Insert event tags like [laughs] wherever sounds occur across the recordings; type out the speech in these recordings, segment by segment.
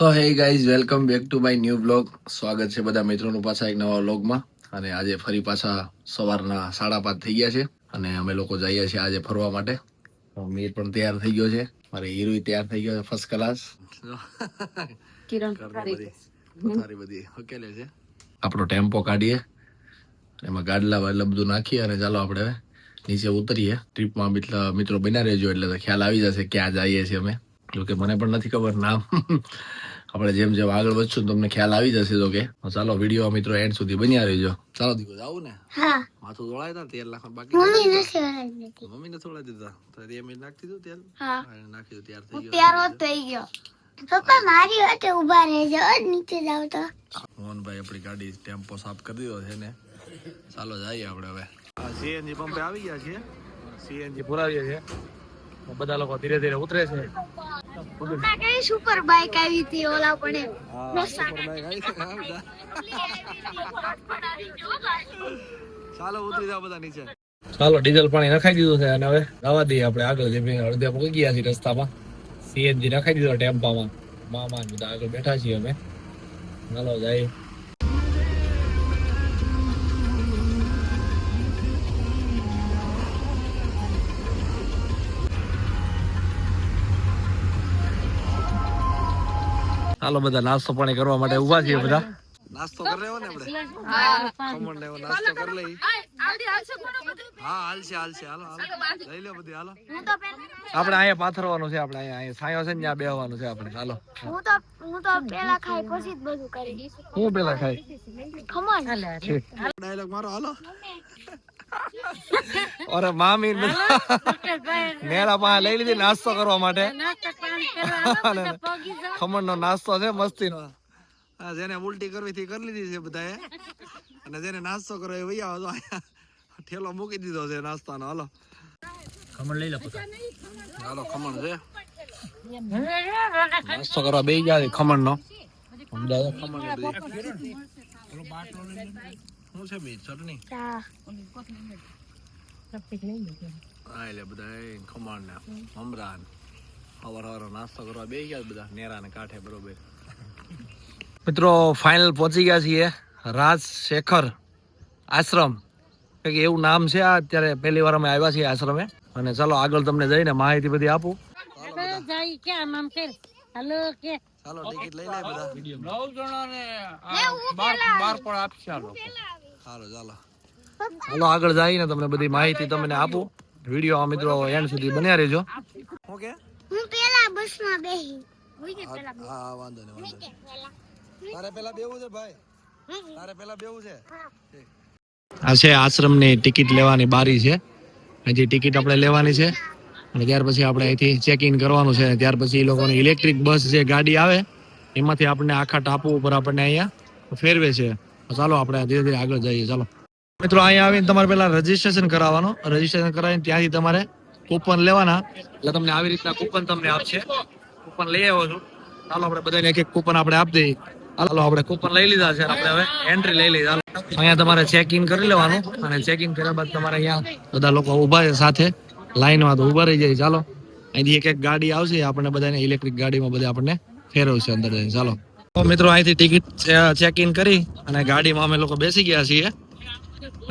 So hey guys welcome back to my new blog સ્વાગત છે બધા મિત્રોનું પાછા એક નવા બ્લોગમાં અને આજે ફરી પાછા સવારના સાડા પાંચ થઈ ગયા છે. અને અમે લોકો જઈએ છીએ આજે ફરવા માટે. મીર પણ તૈયાર થઈ ગયો છે. મારે હીરો તૈયાર થઈ ગયો છે ફર્સ્ટ ક્લાસ કિરણ બધી. હકેલે છે. આપણો ટેમ્પો કાઢીએ. એમાં ગાડલા બધું નાખીએ અને ચાલો આપણે નીચે ઉતરીએ. ટ્રીપમાં મિત્ર બન્યા રહેજો એટલે ખ્યાલ આવી જશે ક્યાં જઈએ છીએ અમે. જોકે મને પણ નથી ખબર નામ. આપણે જેમ જેમ આગળ વધશું તમને ખ્યાલ આવી જશે તો કે. ચાલો વીડિયો મિત્રો એન્ડ સુધી બન્યા રહેજો. ચાલો દીકો જાવું ને. હા. માથું ધોળાય તા તેલ નાખવા બાકી મમ્મી નથી મમ્મી મમ્મીને થોડા દીધા. તો એ મેં નાખી દીધું તેલ? નાખી દીધું ત્યાર થઈ ગયો. પ્યારો થઈ ગયો. પપ્પા મારી વાતે ઊભા રહેજો નીચે જાવ તો. મોહનભાઈ આપણી ગાડી ટેમ્પો સાફ કરી દીધો છે ને. ચાલો જઈએ આપણે હવે. સીએનજી પંપે આવી ગયા છે. સીએનજી પુરાવીએ છે. બધા લોકો ધીરે ધીરે ઉતરે છે. કઈ સુપર બાઇક આવી હતી ઓલા પડે ચાલો ઉતરી જાવ બધા નીચે. ચાલો ડીઝલ પાણી નખાઈ દીધું છે અને હવે જવા દઈએ આપણે આગળ જે અડધે મૂકી ગયા છીએ રસ્તામાં. સીએનજી નખાઈ દીધો ટેમ્પામાં. મામા ને બધા આગળ બેઠા છીએ અમે. ચાલો જઈએ હાલો બધા નાસ્તો પાણી કરવા માટે ઊભા છીએ બધા. નાસ્તો કરી લેવો ને આપણે? ખમણ લેવો નાસ્તો કરી લઈ હા હાલશે હાલશે. હાલો હાલો. લઈ લો બધી હાલો. હું આપણે અહીંયા પાથરવાનું છે આપણે અહીંયા અહીંયા સાયો છે ને ત્યાં બેહવાનું છે આપણે. હાલો. હું તો હું તો પેલા ખાઈ પછી જ બધું કરી. હું પેલા ખાઈ? ખમણ. ડાયલોગ મારો હાલો. અરે મામી [laughs] મેળા પાસે લઈ લીધી નાસ્તો કરવા માટે. ખમણ નો નાસ્તો છે મસ્તી નો જેને ઉલટી કરવી થી કરી લીધી છે બધાએ. અને જેને નાસ્તો કરો એ વૈયા તો ઠેલો મૂકી દીધો છે નાસ્તાનો. હાલો. ખમણ લઈ લો હાલો ખમણ છે. [laughs] નાસ્તો કરવા બે ગયા છે ખમણ નો અમદાવાદ ખમણ શું છે બી ચટણી ચા હા એટલે બધા ખમણ ને હમરા હવાર સવાર નાસ્તો કરવા બે ગયા બધા નેરા ને કાંઠે બરોબર મિત્રો ફાઇનલ પહોંચી ગયા છીએ રાજ શેખર આશ્રમ કંઈક એવું નામ છે આ અત્યારે પહેલી વાર અમે આવ્યા છીએ આશ્રમે અને ચાલો આગળ તમને જઈને માહિતી બધી આપું કર કે ચાલો ટિકિટ લઈ લે બધા હાલો ચાલો. ચાલો આગળ જઈને તમને બધી માહિતી તમને આપું. વીડિયો મિત્રો એન્ડ સુધી બન્યા રહેજો. ઓકે. હું પેલા બસમાં બેહી. હું કે પેલા હા વાંધો નહીં વાંધો નહીં. તારે પેલા બેવું છે ભાઈ? તારે પેલા બેવું છે? આ છે આશ્રમની ટિકિટ લેવાની બારી છે. હજી ટિકિટ આપણે લેવાની છે. અને ત્યાર પછી આપણે અહીંથી ચેક ઇન કરવાનું છે ત્યાર પછી એ લોકોની ઇલેક્ટ્રિક બસ જે ગાડી આવે, એમાંથી આપણને આખા ટાપુ ઉપર આપણને અહીંયા ફેરવે છે. ચાલો આપણે ધીરે ધીરે આગળ જઈએ, ચાલો. મિત્રો, અહીંયા આવીને તમારે પેલા રજીસ્ટ્રેશન કરાવવાનું. રજીસ્ટ્રેશન કરાવીને ત્યાંથી તમારે કૂપન લેવાના. એટલે તમને આવી રીતના કૂપન તમને આપશે. કૂપન લઈ આવ્યો છું. ચાલો આપણે બધાને એક એક કૂપન આપણે આપી દઈએ. ચાલો આપણે કૂપન લઈ લીધા છે આપણે હવે એન્ટ્રી લઈ લીધી અહીંયા તમારે ચેક ઇન કરી લેવાનું. અને ચેક ઇન કર્યા બાદ તમારે અહીંયા બધા લોકો ઊભા છે સાથે. લાઈનમાં તો ઊભા રહી જાય ચાલો. અહીંથી એક એક ગાડી આવશે આપણને બધાને ઇલેક્ટ્રિક ગાડીમાં બધા આપણને ફેરવશે અંદર જઈને ચાલો. તો મિત્રો અહીંથી ટિકિટ ચેક ઇન કરી અને ગાડીમાં અમે લોકો બેસી ગયા છીએ.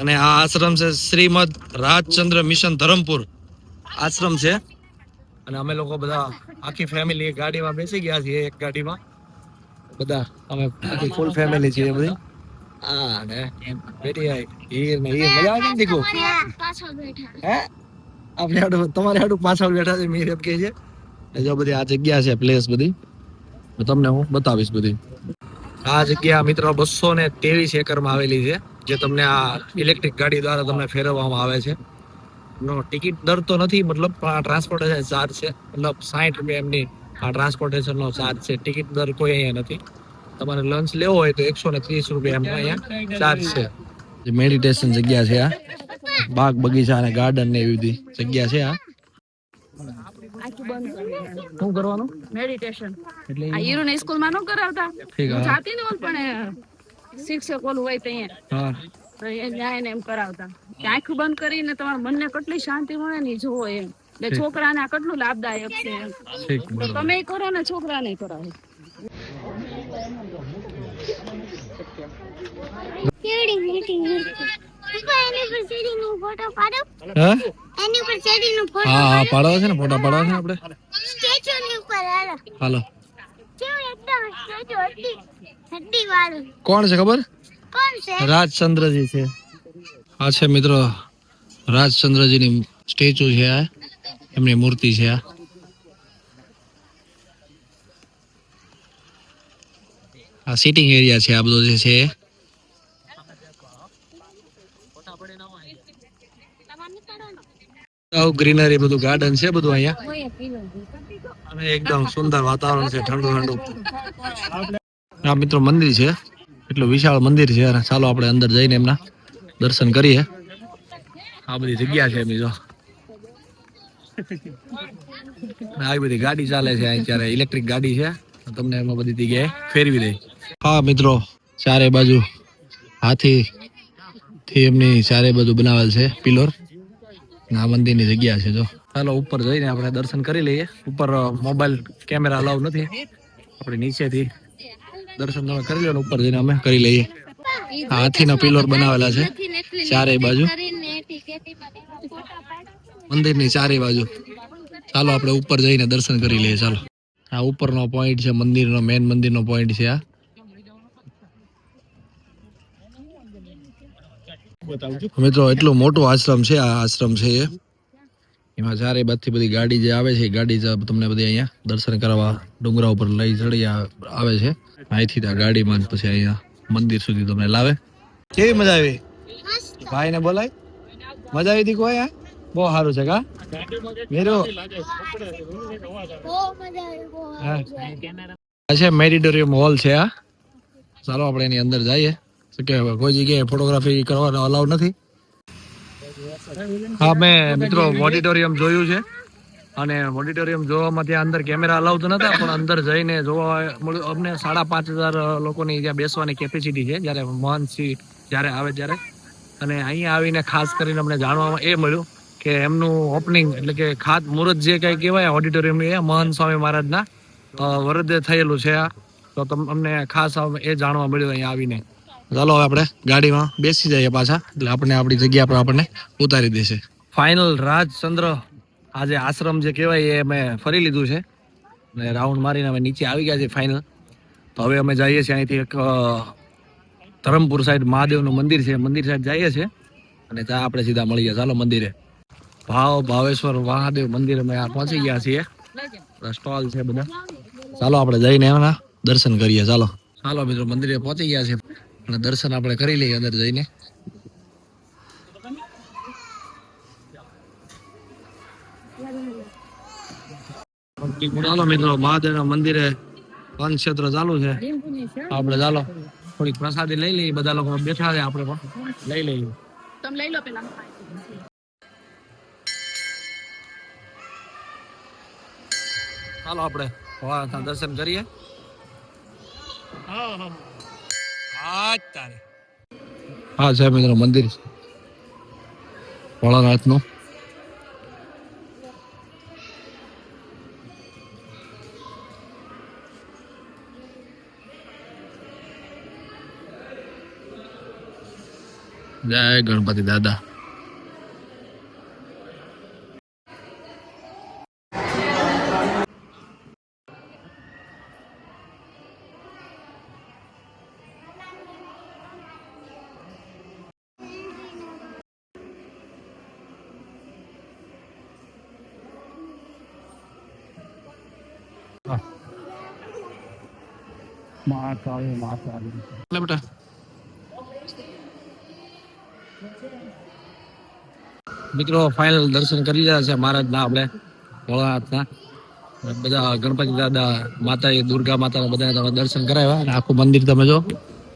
અને આ આશ્રમ છે શ્રીમદ રાજચંદ્ર મિશન ધરમપુર આશ્રમ છે. અને અમે લોકો બધા આખી ફેમિલી ગાડીમાં બેસી ગયા છીએ એક ગાડીમાં. બધા અમે આખી ફૂલ ફેમિલી છીએ બધી. હા ને? બેટી હીર ને હીર મજા આવે ને દીકુ? હે? આપણે હાડું તમારે હાડું પાછળ બેઠા છે મીર એમ કે છે. જો બધી આ જગ્યા છે પ્લેસ બધી. તમને હું બતાવીશ બધી. આ જગ્યા મિત્રો બસો ને ત્રેવીસ એકરમાં આવેલી છે, જે તમને આ ઇલેક્ટ્રિક ગાડી દ્વારા તમને ફેરવવામાં આવે છે. નો ટિકિટ દર તો નથી, મતલબ આ ટ્રાન્સપોર્ટેશન ચાર્જ છે. મતલબ સાઠ રૂપિયા એમની આ ટ્રાન્સપોર્ટેશનનો ચાર્જ છે. ટિકિટ દર કોઈ અહીંયા નથી. તમારે લંચ લેવો હોય તો એકસો ને ત્રીસ રૂપિયા એમનો અહીંયા ચાર્જ છે. મેડિટેશન જગ્યા છે આ. બાગ બગીચા અને ગાર્ડન ને એવી બધી જગ્યા છે આ શું કરવાનું? મેડિટેશન એટલે આ હીરો ને સ્કૂલમાં ન કરાવતા. ઠીક હું. જાતી ને ઓલ પણ શિક્ષક ઓલું હોય તો અહીંયા. હા. તો એ ન્યાય ને એમ કરાવતા. આંખું બંધ કરીને તમારા મનને કેટલી શાંતિ મળે ને જોવો એમ. એટલે છોકરાને આ કેટલું લાભદાયક છે એમ. તમે કરો ને છોકરાને કરાવો. કેવડી હા? પાડો. છે ને ફોટા પાડવા છે આપણે? હાલો. કોણ છે ખબર? રાજચંદ્રજી છે. આ છે મિત્રો રાજચંદ્રજીની સ્ટેચ્યુ છે આ. એમની મૂર્તિ છે આ. આ સિટિંગ એરિયા છે આ બધો જે છે. ગ્રીનરી બધું ગાર્ડન છે બધું અહીંયા? અને એકદમ સુંદર વાતાવરણ છે ઠંડુ ઠંડુ. આ મિત્રો મંદિર છે એટલું વિશાળ મંદિર છે. ચાલો આપણે અંદર જઈને એમના દર્શન કરીએ. આ બધી જગ્યા છે બીજો આવી બધી ગાડી ચાલે છે અહીં ત્યારે ઇલેક્ટ્રિક ગાડી છે તમને એમાં બધી જગ્યાએ ફેરવી દે. હા મિત્રો ચારે બાજુ હાથી થી એમની સારે બાજુ બનાવેલ છે પિલોર. આ મંદિરની જગ્યા છે જો. ચાલો ઉપર જઈને આપણે દર્શન કરી લઈએ. ઉપર મોબાઈલ કેમેરા અલાઉ નથી. આપણે નીચેથી દર્શન તમે કરી લો ઉપર જઈને અમે કરી લઈએ. હાથીના પિલોર બનાવેલા છે ચારે બાજુ. મંદિરની ચારે બાજુ. ચાલો આપણે ઉપર જઈને દર્શન કરી લઈએ, ચાલો. આ ઉપરનો પોઈન્ટ છે મંદિરનો મેન મંદિરનો પોઈન્ટ છે આ. મિત્રો, એટલું મોટું આશ્રમ છે, આ આશ્રમ છે એ. એમાં ચારે બાજુથી બધી ગાડી જે આવે છે ગાડી તમને બધી અહીંયા દર્શન કરવા ડુંગરા ઉપર લઈ ચડી આવે છે. અહીંથી ત્યાં ગાડીમાં પછી અહીંયા મંદિર સુધી તમને લાવે. કેવી મજા આવી? ભાઈ ને બોલાય. મજા આવી હતી કોઈ બહુ સારું છે કા? મેરો. છે મેડિટોરિયમ હોલ છે આ. ચાલો આપણે એની અંદર જઈએ. કે કોઈ જગ્યાએ ફોટોગ્રાફી કરવાનો અલાવ નથી? હા, મેં મિત્રો ઓડિટોરિયમ જોયું છે. અને ઓડિટોરિયમ જોવામાં ત્યાં અંદર કેમેરા અલાઉ તો નતા, પણ અંદર જઈને જોવા અમને સાડા પાંચ હજાર લોકોની ત્યાં બેસવાની કેપેસિટી છે, જ્યારે મહંતસિંહ જ્યારે આવે ત્યારે. અને અહીંયા આવીને ખાસ કરીને અમને જાણવામાં એ મળ્યું કે એમનું ઓપનિંગ એટલે કે ખાત મુહૂર્ત જે કંઈ કહેવાય ઓડિટોરિયમ એ મહંત સ્વામી મહારાજના વરદે થયેલું છે આ. તો અમને ખાસ એ જાણવા મળ્યું અહીંયા આવીને. ચાલો આપણે ગાડીમાં બેસી જઈએ પાછા. એટલે આપણે આપણી જગ્યા પર આપણને ઉતારી દેશે. ફાઇનલ રાજચંદ્ર. આ જે આશ્રમ જે કહેવાય એ અમે ફરી લીધું છે. અને રાઉન્ડ મારીને અમે નીચે આવી ગયા છે ફાઇનલ તો હવે અમે જઈએ છીએ અહીંથી એક ધરમપુર સાઈડ મહાદેવનું મંદિર છે. મંદિર સાઈડ જઈએ છીએ. અને ત્યાં આપણે સીધા મળીએ ચાલો મંદિરે. ભાવ ભાવેશ્વર મહાદેવ મંદિર અમે પહોંચી ગયા છીએ. સ્ટોલ છે બધા. ચાલો આપણે જઈને એના દર્શન કરીએ. ચાલો. ચાલો મિત્રો, મંદિરે પહોંચી ગયા છે અને દર્શન આપણે કરી લઈએ અંદર જઈને. ચાલો મિત્રો મહાદેવના મંદિરે વન ક્ષેત્ર ચાલુ છે. આપણે ચાલો થોડીક પ્રસાદી લઈ લઈએ. બધા લોકો બેઠા છે આપણે પણ. લઈ લઈએ. તમે લઈ લો પેલા. ચાલો આપણે દર્શન કરીએ. હા. છે મિત્રો મંદિર ભોળાનાથનું. જય ગણપતિ દાદા. મિત્રો ફાઇનલ દર્શન કરી રહ્યા છે. મહારાજના આપણે ભોળાનાથના. બધા ગણપતિ દાદા માતા દુર્ગા માતાના બધા તમે દર્શન કરાવ્યા અને આખું મંદિર તમે જો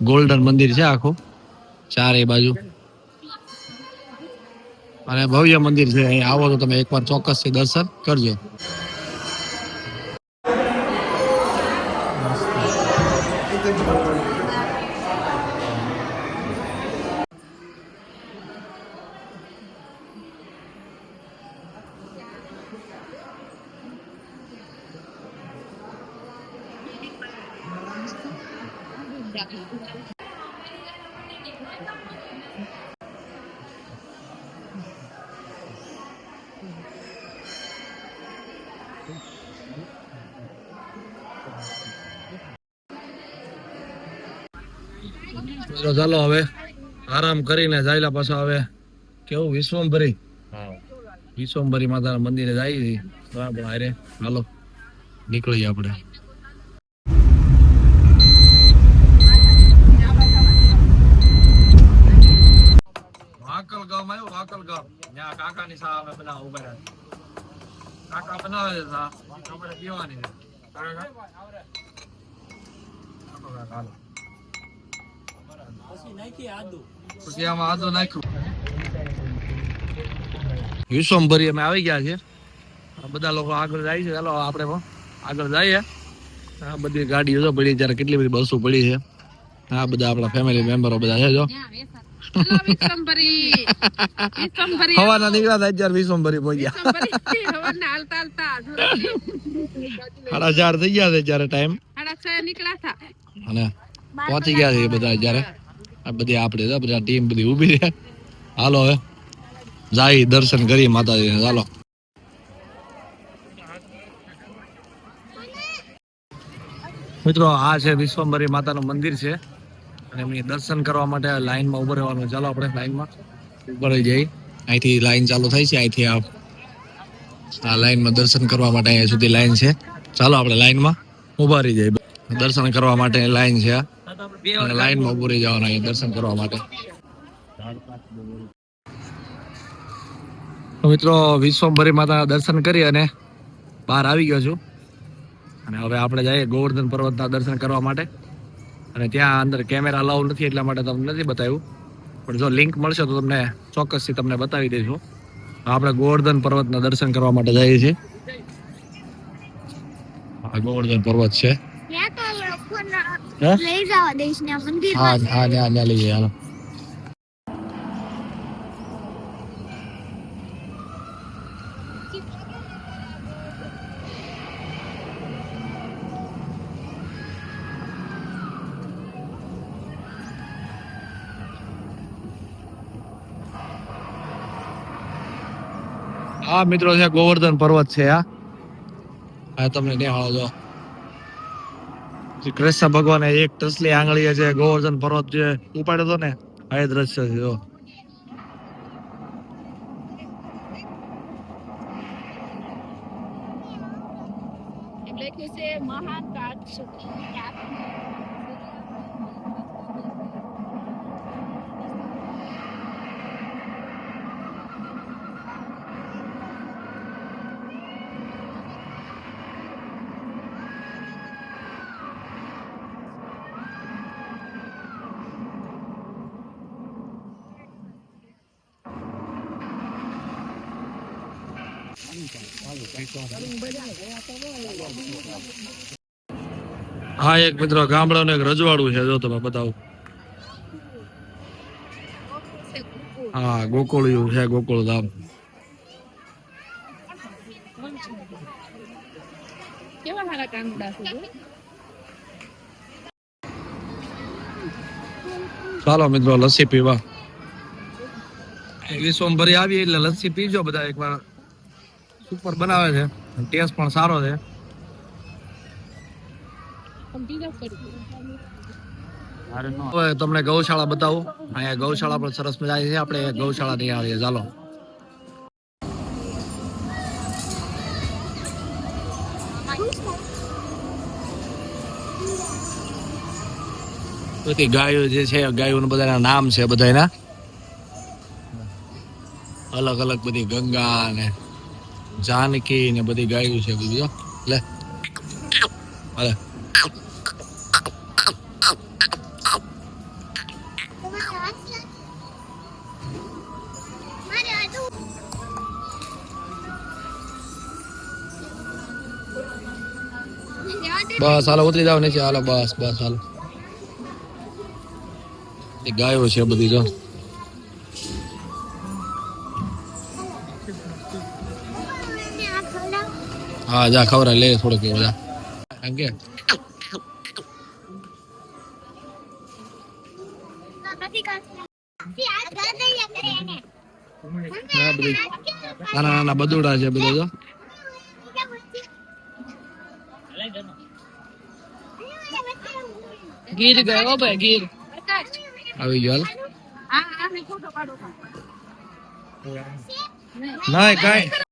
ગોલ્ડન મંદિર છે આખું. ચારે બાજુ. અને ભવ્ય મંદિર છે. અહીં આવો તો તમે એકવાર ચોક્કસથી દર્શન કરજો. મિત્રો ચાલો હવે આરામ કરીને જાયલા પાછા હવે કેવું વિશ્વમભરી વિશ્વમભરી માતાના મંદિરે જાય બરાબર હારે. હાલો નીકળીએ આપણે વાકલ ગામ આવ્યું વાકલ ગામ ત્યાં કાકાની સા અમે બધા ઊભા રહ્યા કાકા બનાવે છે આપણે પીવાની છે કાકા? હાલો કાકા, હાલો. પછી આમાં આદુ નાખ્યું વિશ્વમભરી અમે આવી ગયા છે બધા લોકો આગળ જાય છે. ચાલો આપણે પણ આગળ જઈએ. આ બધી ગાડીઓ પડી ત્યારે કેટલી બધી બસો પડી છે. આ બધા આપણા ફેમિલી મેમ્બરો બધા છે જો. હવાના નીકળ્યા હતા પહોંચ્યા. વિશ્વંભરી જોરથી. સાડા ચાર થઈ ગયા છે જ્યારે ટાઈમ અને પહોંચી ગયા છે બધા જયારે. આ બધી આપણે બધા ટીમ બધી ઊભી છે. હાલો હવે. જાય દર્શન કરીએ માતાજી ચાલો મિત્રો આ છે વિશ્વંભરી માતાનું મંદિર છે. અને એમની દર્શન કરવા માટે લાઈનમાં ઊભો રહેવાનું. ચાલો આપણે લાઈનમાં ઊભો રહી જઈ અહીંથી લાઈન ચાલુ થાય છે. અહીંથી આ આ લાઈનમાં દર્શન કરવા માટે અહીંયા સુધી લાઈન છે. ચાલો આપણે લાઈનમાં ઊભા રહી જઈએ. દર્શન કરવા માટે લાઈન છે. અને લાઈનમાં ઉભું રહી જવાનું અહીંયા દર્શન કરવા માટે. મિત્રો, વિશ્વભરી માતાના દર્શન કરી અને બહાર આવી ગયો છું. અને હવે આપણે જઈએ ગોવર્ધન પર્વતના દર્શન કરવા માટે. અને ત્યાં અંદર કેમેરા અલાઉ નથી એટલા માટે તમને નથી બતાવ્યું. પણ જો લિંક મળશે તો તમને ચોક્કસથી તમને બતાવી દઈશું. આપણે ગોવર્ધન પર્વતના દર્શન કરવા માટે જઈએ છીએ. આ ગોવર્ધન પર્વત છે. હે? હા ત્યાં ત્યાં લઈ જઈએ મિત્રો છે, ગોવર્ધન પર્વત છે આ. આ તમને દેખાડો જો. કૃષ્ણ ભગવાને એક ટસલી આંગળીએ છે, ગોવર્ધન પર્વત જે ઉપાડ્યો હતો ને, આ દ્રશ્ય છે, જો એમ લખ્યું છે મહાન કાળ હા એક મિત્રો ગામડાનું એક રજવાડું છે જો તમે બતાવો. હા ગોકુળિયું છે ગોકુળ ધામ. કેવા સારા કાનુડા છે જો. ચાલો મિત્રો લસ્સી પીવા. વિશ્વભરી આવી એટલે લસ્સી પીજો બધા એકવાર. સુપર બનાવે છે. ટેસ્ટ પણ સારો છે. હવે તમને ગૌશાળા બતાવું. અહીંયા ગૌશાળા પણ સરસ મજા છે. આપણે ગૌશાળા નહીં આવીએ ચાલો. બધી ગાયો જે છે ગાયોના બધાના નામ છે બધાના અલગ અલગ બધી ગંગા ને જાનકી ને બધી ગાયું છે બીજો લે. દે. બસ, હાલો, ઉતરી જાવ નીચે. હાલો, બસ બસ, હાલો. ગાયો છે બધી, જો. હા જા ખબર લે થોડોક એ બધા. એમ કે નાના નાના બદોડા છે બધા જો. ગીર ગયો ભાઈ ગીર. આવી ગયો હાલ. ના કાઈ.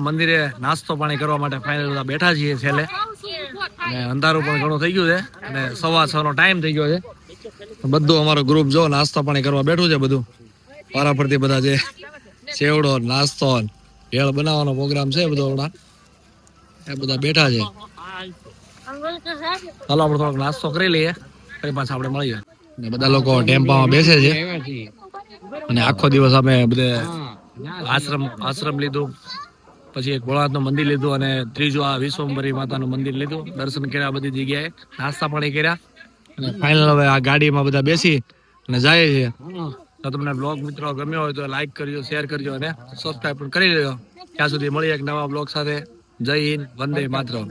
મંદિરે નાસ્તો પાણી કરવા માટે ફાઇનલ બેઠા છીએ છેલ્લે. અને અંધારું પણ ઘણું થઈ ગયું છે. અને સવા છ નો ટાઈમ થઈ ગયો છે. બધું અમારો ગ્રુપ જો નાસ્તો પાણી કરવા બેઠું છે બધું. વારાફરતી બધા જે સેવડો નાસ્તો, ભેળ બનાવવાનો પ્રોગ્રામ છે બધો હમણાં. એ બધા બેઠા છે. ચાલો આપણે થોડોક નાસ્તો કરી લઈએ. ફરી પાછા આપણે મળીએ. બધા લોકો ટેમ્પામાં બેસે છે. અને આખો દિવસ અમે બધે આશ્રમ આશ્રમ લીધું. પછી એક ભોળાનાથનું મંદિર લીધું અને ત્રીજું આ વિશ્વંભરી માતાનું મંદિર લીધું. દર્શન કર્યા બધી જગ્યાએ. નાસ્તા પાણી કર્યા. અને ફાઇનલ હવે આ ગાડીમાં બધા બેસી અને જાય છે. તો તમને બ્લોગ મિત્રો ગમ્યો હોય તો લાઈક કરજો શેર કરજો અને સબસ્ક્રાઈબ પણ કરી લેજો. ત્યાં સુધી મળીએ એક નવા બ્લોગ સાથે. જય હિન્દ, વંદે માતરમ.